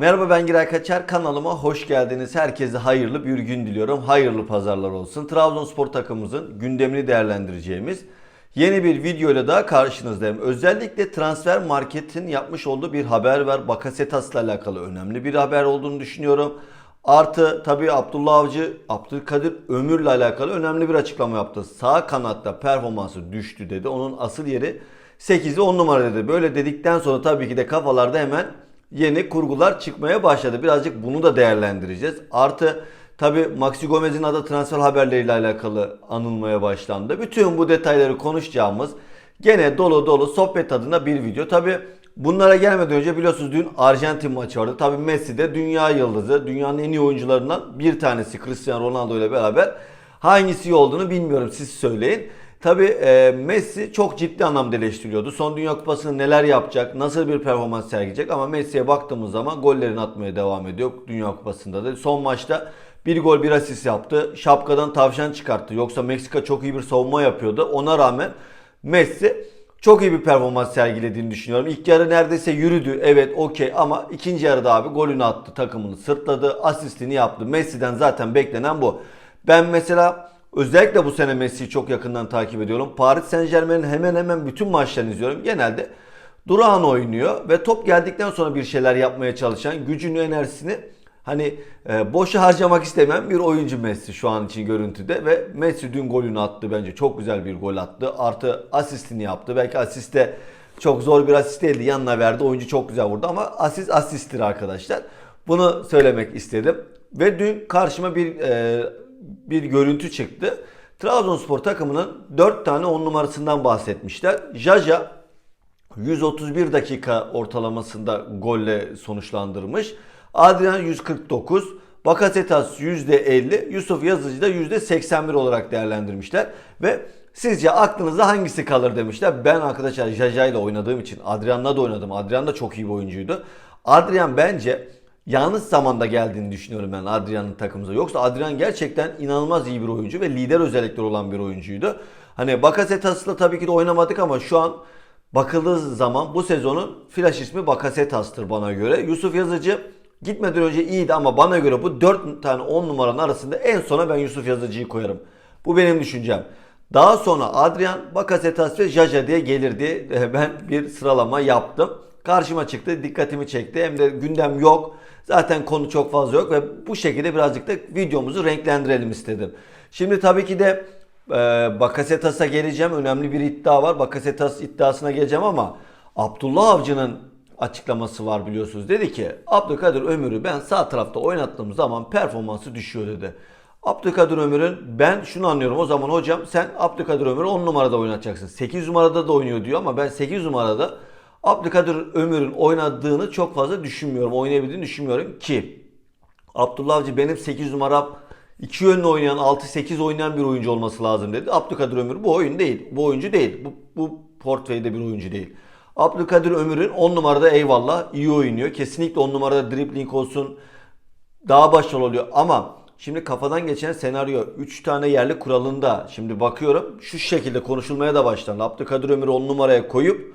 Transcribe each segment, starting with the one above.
Merhaba ben Giray Kaçar kanalıma hoş geldiniz. Herkese hayırlı bir gün diliyorum. Hayırlı pazarlar olsun. Trabzonspor takımımızın gündemini değerlendireceğimiz yeni bir video ile daha karşınızdayım. Özellikle transfer marketin yapmış olduğu bir haber var. Bakasetas'la alakalı önemli bir haber olduğunu düşünüyorum. Artı tabii Abdullah Avcı, Abdülkadir Ömür'le alakalı önemli bir açıklama yaptı. Sağ kanatta performansı düştü dedi. Onun asıl yeri 8'de 10 numara dedi. Böyle dedikten sonra tabii ki de kafalarda hemen yeni kurgular çıkmaya başladı. Birazcık bunu da değerlendireceğiz. Artı tabi Maxi Gomez'in adı transfer haberleriyle alakalı anılmaya başlandı. Bütün bu detayları konuşacağımız gene dolu dolu sohbet adına bir video. Tabi bunlara gelmeden önce biliyorsunuz dün Arjantin maçı vardı. Tabi Messi de dünya yıldızı, dünyanın en iyi oyuncularından bir tanesi Cristiano Ronaldo ile beraber. Hangisi olduğunu bilmiyorum siz söyleyin. Tabi e, Messi çok ciddi anlamda eleştiriliyordu. Son Dünya Kupası'nda neler yapacak, nasıl bir performans sergileyecek ama Messi'ye baktığımız zaman gollerini atmaya devam ediyor Dünya Kupası'nda da. Son maçta bir gol bir asist yaptı. Şapkadan tavşan çıkarttı. Yoksa Meksika çok iyi bir savunma yapıyordu. Ona rağmen Messi çok iyi bir performans sergilediğini düşünüyorum. İlk yarı neredeyse yürüdü. Evet okey ama ikinci yarıda abi golünü attı. Takımını sırtladı. Asistini yaptı. Messi'den zaten beklenen bu. Ben mesela özellikle bu sene Messi'yi çok yakından takip ediyorum. Paris Saint Germain'in hemen hemen bütün maçlarını izliyorum. Genelde durağan oynuyor ve top geldikten sonra bir şeyler yapmaya çalışan gücünü, enerjisini hani e, boşa harcamak istemeyen bir oyuncu Messi şu an için görüntüde ve Messi dün golünü attı bence çok güzel bir gol attı. Artı asistini yaptı. Belki asiste çok zor bir asist değildi. Yanına verdi. Oyuncu çok güzel vurdu ama asist asisttir arkadaşlar. Bunu söylemek istedim. Ve dün karşıma bir e, bir görüntü çıktı. Trabzonspor takımının 4 tane 10 numarasından bahsetmişler. Jaja 131 dakika ortalamasında golle sonuçlandırmış. Adrian 149, Bakasetas %50, Yusuf Yazıcı da %81 olarak değerlendirmişler. Ve sizce aklınıza hangisi kalır demişler. Ben arkadaşlar Jaja ile oynadığım için Adrian'la da oynadım. Adrian da çok iyi bir oyuncuydu. Adrian bence yanlış zamanda geldiğini düşünüyorum ben Adrian'ın takımıza. Yoksa Adrian gerçekten inanılmaz iyi bir oyuncu ve lider özellikleri olan bir oyuncuydu. Hani Bakasetas'la tabii ki de oynamadık ama şu an bakıldığı zaman bu sezonun flash ismi Bakasetas'tır bana göre. Yusuf Yazıcı gitmeden önce iyiydi ama bana göre bu 4 tane 10 numaranın arasında en sona ben Yusuf Yazıcı'yı koyarım. Bu benim düşüncem. Daha sonra Adrian, Bakasetas ve Jaja diye gelirdi. Ben bir sıralama yaptım. Karşıma çıktı, dikkatimi çekti. Hem de gündem yok. Zaten konu çok fazla yok ve bu şekilde birazcık da videomuzu renklendirelim istedim. Şimdi tabii ki de e, Bakasetas'a geleceğim. Önemli bir iddia var. Bakasetas iddiasına geleceğim ama Abdullah Avcı'nın açıklaması var biliyorsunuz. Dedi ki Abdülkadir Ömür'ü ben sağ tarafta oynattığım zaman performansı düşüyor dedi. Abdülkadir Ömür'ün ben şunu anlıyorum o zaman hocam sen Abdülkadir Ömür'ü 10 numarada oynatacaksın. 8 numarada da oynuyor diyor ama ben 8 numarada Abdülkadir Ömür'ün oynadığını çok fazla düşünmüyorum. Oynayabildiğini düşünmüyorum ki Abdullah Avcı benim 8 numara iki yönlü oynayan 6-8 oynayan bir oyuncu olması lazım dedi. Abdülkadir Ömür bu oyun değil. Bu oyuncu değil. Bu, bu portföyde bir oyuncu değil. Abdülkadir Ömür'ün 10 numarada eyvallah iyi oynuyor. Kesinlikle 10 numarada dribbling olsun daha başarılı oluyor ama şimdi kafadan geçen senaryo 3 tane yerli kuralında şimdi bakıyorum şu şekilde konuşulmaya da başlandı. Abdülkadir Ömür'ü 10 numaraya koyup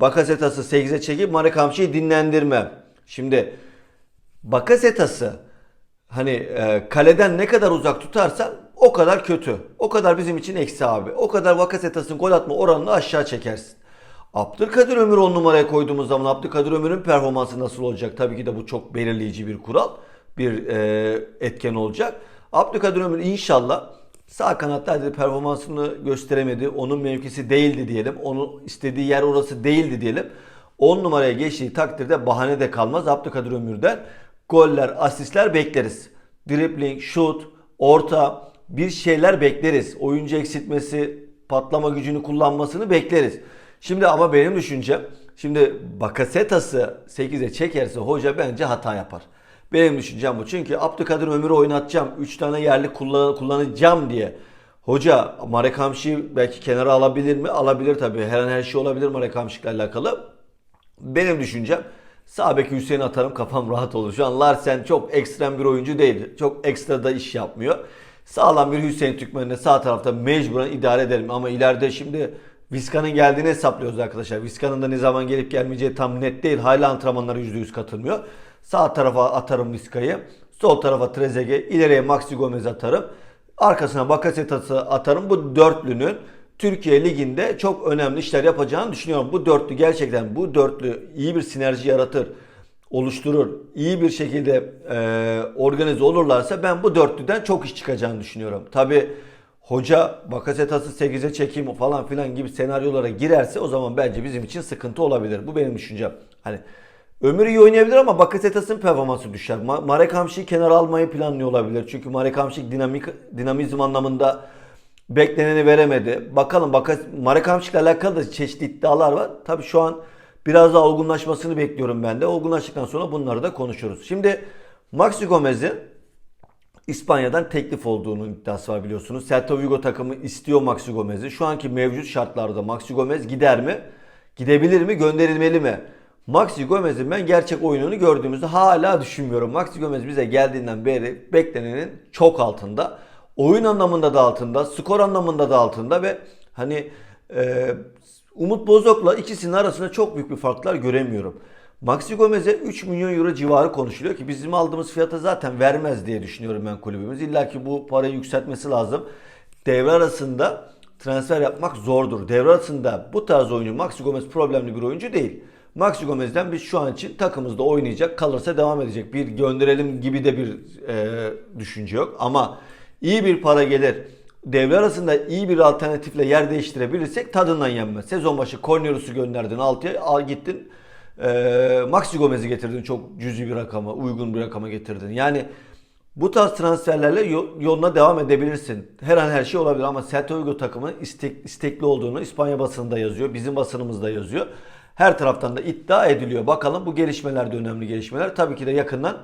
Bakasetas'ı 8'e çekip Marek Hamşi'yi dinlendirme. Şimdi Bakasetas'ı hani e, kaleden ne kadar uzak tutarsan o kadar kötü. O kadar bizim için eksi abi. O kadar Bakasetas'ın gol atma oranını aşağı çekersin. Abdülkadir Ömür 10 numaraya koyduğumuz zaman Abdülkadir Ömür'ün performansı nasıl olacak? Tabii ki de bu çok belirleyici bir kural. Bir e, etken olacak. Abdülkadir Ömür inşallah sağ kanatta hadi performansını gösteremedi. Onun mevkisi değildi diyelim. Onun istediği yer orası değildi diyelim. 10 numaraya geçtiği takdirde bahane de kalmaz. Abdülkadir Ömür'den goller, asistler bekleriz. Dribbling, şut, orta bir şeyler bekleriz. Oyuncu eksiltmesi, patlama gücünü kullanmasını bekleriz. Şimdi ama benim düşüncem şimdi Bakasetas'ı 8'e çekerse hoca bence hata yapar. Benim düşüncem bu. Çünkü Abdülkadir Ömür'ü oynatacağım. 3 tane yerli kullan- kullanacağım diye. Hoca Marek Hamşik'i belki kenara alabilir mi? Alabilir tabii. Her an her şey olabilir Marek Hamşik'le alakalı. Benim düşüncem sağ beki Hüseyin atarım kafam rahat olur. Şu an Larsen çok ekstrem bir oyuncu değil. Çok ekstra da iş yapmıyor. Sağlam bir Hüseyin Türkmen'le sağ tarafta mecburen idare ederim. Ama ileride şimdi Vizca'nın geldiğini hesaplıyoruz arkadaşlar. Vizca'nın da ne zaman gelip gelmeyeceği tam net değil. Hala antrenmanlara %100 katılmıyor. Sağ tarafa atarım Vizca'yı. Sol tarafa Trezeguet. ileriye Maxi Gomez atarım. Arkasına Bakasetas'ı atarım. Bu dörtlünün Türkiye Ligi'nde çok önemli işler yapacağını düşünüyorum. Bu dörtlü gerçekten bu dörtlü iyi bir sinerji yaratır, oluşturur, iyi bir şekilde e, organize olurlarsa ben bu dörtlüden çok iş çıkacağını düşünüyorum. Tabi hoca Bakasetas'ı 8'e çekeyim falan filan gibi senaryolara girerse o zaman bence bizim için sıkıntı olabilir. Bu benim düşüncem. Hani Ömür iyi oynayabilir ama Bakasetas'ın performansı düşer. Ma- Marek Hamşik'i kenara almayı planlıyor olabilir. Çünkü Marek Hamşik dinamik, dinamizm anlamında bekleneni veremedi. Bakalım Bakas Marek Hamşik'le alakalı da çeşitli iddialar var. Tabii şu an biraz daha olgunlaşmasını bekliyorum ben de. Olgunlaştıktan sonra bunları da konuşuruz. Şimdi Maxi Gomez'in İspanya'dan teklif olduğunun iddiası var biliyorsunuz. Celta Vigo takımı istiyor Maxi Gomez'i. Şu anki mevcut şartlarda Maxi Gomez gider mi? Gidebilir mi? Gönderilmeli mi? Maxi Gomez'in ben gerçek oyununu gördüğümüzde hala düşünmüyorum. Maxi Gomez bize geldiğinden beri beklenenin çok altında. Oyun anlamında da altında, skor anlamında da altında ve hani e, Umut Bozok'la ikisinin arasında çok büyük bir farklar göremiyorum. Maxi Gomez'e 3 milyon euro civarı konuşuluyor ki bizim aldığımız fiyata zaten vermez diye düşünüyorum ben kulübümüz. İlla ki bu parayı yükseltmesi lazım. Devre arasında transfer yapmak zordur. Devre arasında bu tarz oyuncu Maxi Gomez problemli bir oyuncu değil. Maxi Gomez'den biz şu an için takımımızda oynayacak, kalırsa devam edecek. Bir gönderelim gibi de bir e, düşünce yok. Ama iyi bir para gelir. Devre arasında iyi bir alternatifle yer değiştirebilirsek tadından yenmez. Sezon başı Cornelius'u gönderdin 6'ya, al gittin. E, Maxi Gomez'i getirdin çok cüzi bir rakama, uygun bir rakama getirdin. Yani bu tarz transferlerle yoluna devam edebilirsin. Her an her şey olabilir ama Celta Vigo takımı istek, istekli olduğunu İspanya basınında yazıyor. Bizim basınımızda yazıyor. Her taraftan da iddia ediliyor. Bakalım bu gelişmeler de önemli gelişmeler. Tabii ki de yakından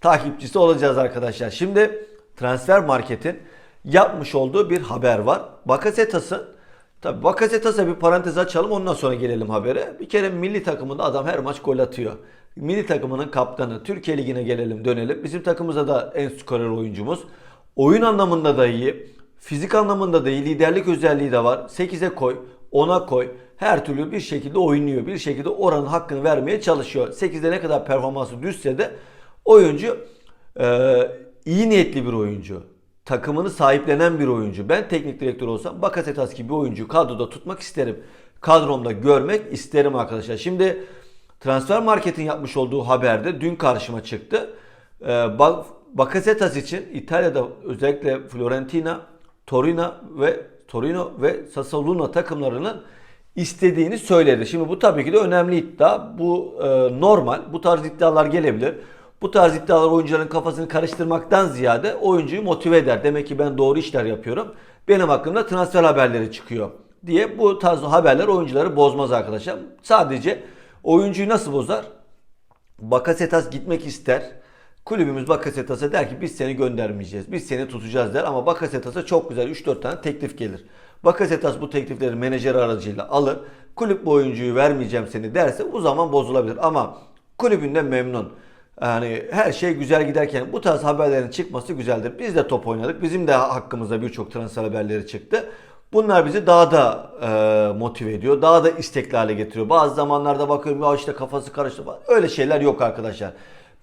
takipçisi olacağız arkadaşlar. Şimdi transfer marketin yapmış olduğu bir haber var. Bakasetas'ın Tabii Bakasetas'a bir parantez açalım ondan sonra gelelim habere. Bir kere milli takımında adam her maç gol atıyor. Milli takımının kaptanı. Türkiye Ligi'ne gelelim dönelim. Bizim takımımızda da en skorer oyuncumuz. Oyun anlamında da iyi. Fizik anlamında da iyi. Liderlik özelliği de var. 8'e koy. 10'a koy. Her türlü bir şekilde oynuyor. Bir şekilde oranın hakkını vermeye çalışıyor. 8'de ne kadar performansı düşse de oyuncu e, iyi niyetli bir oyuncu. Takımını sahiplenen bir oyuncu. Ben teknik direktör olsam Bakasetas gibi bir oyuncuyu kadroda tutmak isterim. Kadromda görmek isterim arkadaşlar. Şimdi transfer marketin yapmış olduğu haberde dün karşıma çıktı. Ee, Bakasetas için İtalya'da özellikle Fiorentina, Torino ve Torino ve Sassuolo takımlarının istediğini söyledi. Şimdi bu tabii ki de önemli iddia. Bu e, normal. Bu tarz iddialar gelebilir. Bu tarz iddialar oyuncuların kafasını karıştırmaktan ziyade oyuncuyu motive eder. Demek ki ben doğru işler yapıyorum. Benim hakkımda transfer haberleri çıkıyor diye bu tarz haberler oyuncuları bozmaz arkadaşlar. Sadece oyuncuyu nasıl bozar? Bakasetas gitmek ister. Kulübümüz Bakasetas'a der ki biz seni göndermeyeceğiz. Biz seni tutacağız der ama Bakasetas'a çok güzel 3-4 tane teklif gelir. Bakasetas bu teklifleri menajer aracıyla alır. Kulüp bu oyuncuyu vermeyeceğim seni derse bu zaman bozulabilir. Ama kulübünden memnun. Yani her şey güzel giderken bu tarz haberlerin çıkması güzeldir. Biz de top oynadık. Bizim de hakkımızda birçok transfer haberleri çıktı. Bunlar bizi daha da e, motive ediyor. Daha da istekli hale getiriyor. Bazı zamanlarda bakıyorum ya işte kafası karıştı falan. Öyle şeyler yok arkadaşlar.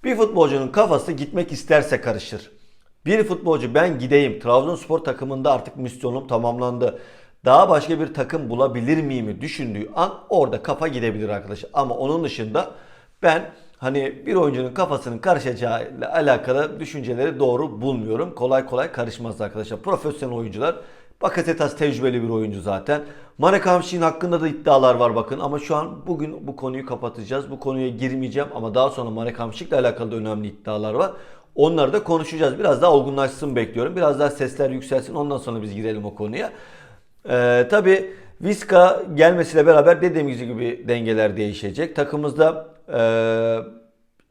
Bir futbolcunun kafası gitmek isterse karışır. Bir futbolcu ben gideyim. Trabzonspor takımında artık misyonum tamamlandı. Daha başka bir takım bulabilir miyim düşündüğü an orada kafa gidebilir arkadaşlar. Ama onun dışında ben hani bir oyuncunun kafasının karışacağıyla alakalı düşünceleri doğru bulmuyorum. Kolay kolay karışmaz arkadaşlar. Profesyonel oyuncular Bakasetas tecrübeli bir oyuncu zaten. Marek Hamşik'in hakkında da iddialar var bakın ama şu an bugün bu konuyu kapatacağız. Bu konuya girmeyeceğim ama daha sonra Marek Hamşik'le alakalı da önemli iddialar var. Onları da konuşacağız. Biraz daha olgunlaşsın bekliyorum. Biraz daha sesler yükselsin ondan sonra biz girelim o konuya. Ee, Tabi Viska gelmesiyle beraber dediğimiz gibi dengeler değişecek. Takımımızda e,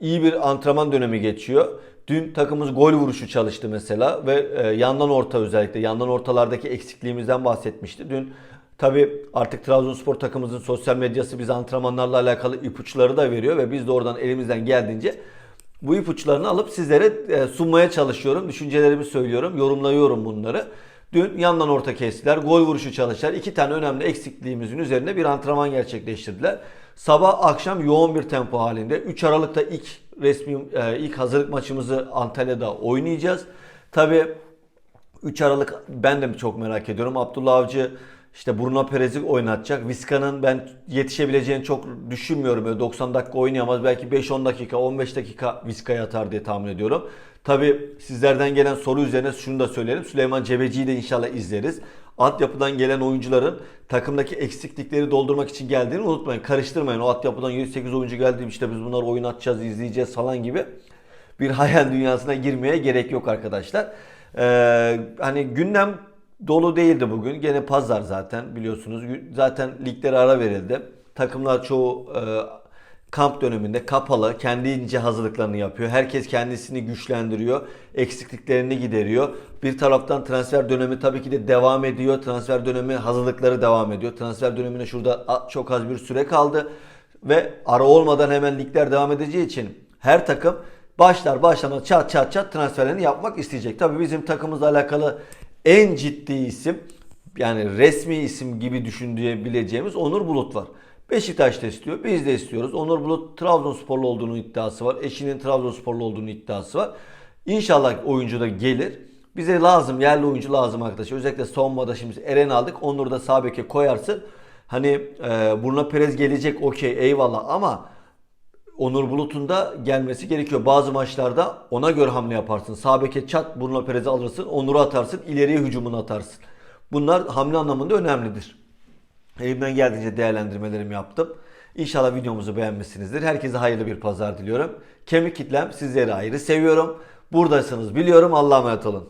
iyi bir antrenman dönemi geçiyor. Dün takımımız gol vuruşu çalıştı mesela ve e, yandan orta özellikle yandan ortalardaki eksikliğimizden bahsetmişti. Dün tabi artık Trabzonspor takımımızın sosyal medyası bize antrenmanlarla alakalı ipuçları da veriyor ve biz de oradan elimizden geldiğince bu ipuçlarını alıp sizlere e, sunmaya çalışıyorum. Düşüncelerimi söylüyorum, yorumluyorum bunları. Dün yandan orta kestiler, gol vuruşu çalıştılar. İki tane önemli eksikliğimizin üzerinde bir antrenman gerçekleştirdiler. Sabah akşam yoğun bir tempo halinde. 3 Aralık'ta ilk resmi e, ilk hazırlık maçımızı Antalya'da oynayacağız. Tabii 3 Aralık ben de çok merak ediyorum. Abdullah Avcı işte Bruno Perez'i oynatacak. Vizca'nın ben yetişebileceğini çok düşünmüyorum. Böyle 90 dakika oynayamaz. Belki 5-10 dakika, 15 dakika Vizca'ya atar diye tahmin ediyorum. Tabi sizlerden gelen soru üzerine şunu da söyleyelim. Süleyman Cebeci'yi de inşallah izleriz. Altyapıdan gelen oyuncuların takımdaki eksiklikleri doldurmak için geldiğini unutmayın. Karıştırmayın. O altyapıdan 7-8 oyuncu geldi işte biz bunları oynatacağız, izleyeceğiz falan gibi bir hayal dünyasına girmeye gerek yok arkadaşlar. Ee, hani gündem dolu değildi bugün. Gene pazar zaten biliyorsunuz. Zaten liglere ara verildi. Takımlar çoğu e, kamp döneminde kapalı, kendince hazırlıklarını yapıyor. Herkes kendisini güçlendiriyor, eksikliklerini gideriyor. Bir taraftan transfer dönemi tabii ki de devam ediyor. Transfer dönemi hazırlıkları devam ediyor. Transfer dönemine şurada çok az bir süre kaldı ve ara olmadan hemen ligler devam edeceği için her takım başlar başlamaz çat çat çat transferlerini yapmak isteyecek. Tabii bizim takımımızla alakalı en ciddi isim yani resmi isim gibi düşünebileceğimiz Onur Bulut var. Beşiktaş da istiyor. Biz de istiyoruz. Onur Bulut Trabzonsporlu olduğunu iddiası var. Eşinin Trabzonsporlu olduğunu iddiası var. İnşallah oyuncu da gelir. Bize lazım yerli oyuncu lazım arkadaşlar. Özellikle savunmada şimdi Eren aldık. Onur'u da sağ koyarsın. Hani e, Bruno Perez gelecek okey eyvallah ama Onur Bulut'un da gelmesi gerekiyor. Bazı maçlarda ona göre hamle yaparsın. Sağ beke çat Bruno Perez'i alırsın. Onur'u atarsın. ileriye hücumunu atarsın. Bunlar hamle anlamında önemlidir. Elimden geldiğince değerlendirmelerimi yaptım. İnşallah videomuzu beğenmişsinizdir. Herkese hayırlı bir pazar diliyorum. Kemik kitlem sizleri ayrı seviyorum. Buradasınız biliyorum. Allah'a emanet olun.